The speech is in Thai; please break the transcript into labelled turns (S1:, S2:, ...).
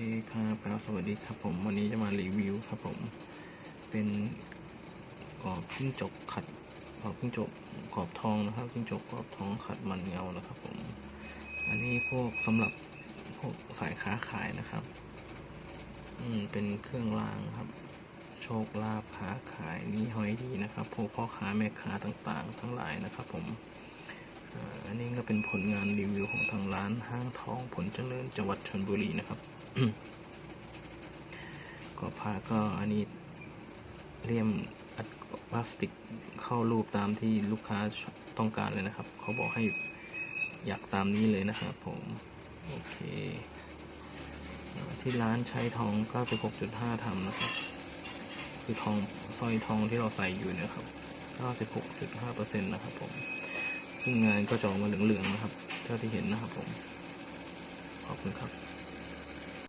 S1: ครับครับสวัสดีครับผม วันนี้จะมารีวิวครับผม เป็นกรอบจิ้งจกขัดกรอบจิ้งจกกรอบทองนะครับจิ้งจกกรอบทองขัดมันเงานะครับผม อันนี้พวกสำหรับพวกสายค้าขายนะครับ อืมเป็นเครื่องรางครับ โชคลาภค้าขายนี่ห้อยดีนะครับพวกพ่อค้าแม่ค้าต่างๆ ทั้งหลายนะครับผม นี้ก็เป็นผลงานรีวิวของทางร้านห้างทองผลเจริญจังหวัดชลบุรีนะครับ ก็ผ้าก็อันนี้เลี่ยมอัดพลาสติกเข้ารูปตามที่ลูกค้าต้องการเลยนะครับ เขาบอกให้อยากตามนี้เลยนะครับผม โอเค ที่ร้านใช้ทอง 96.5ทำนะครับ คือทองสร้อยทองที่เราใส่อยู่นะครับ 96.5%นะครับผม ซึ่งงานก็จะออกมาเหลืองๆนะครับ เท่าที่เห็นนะครับผม ขอบคุณครับ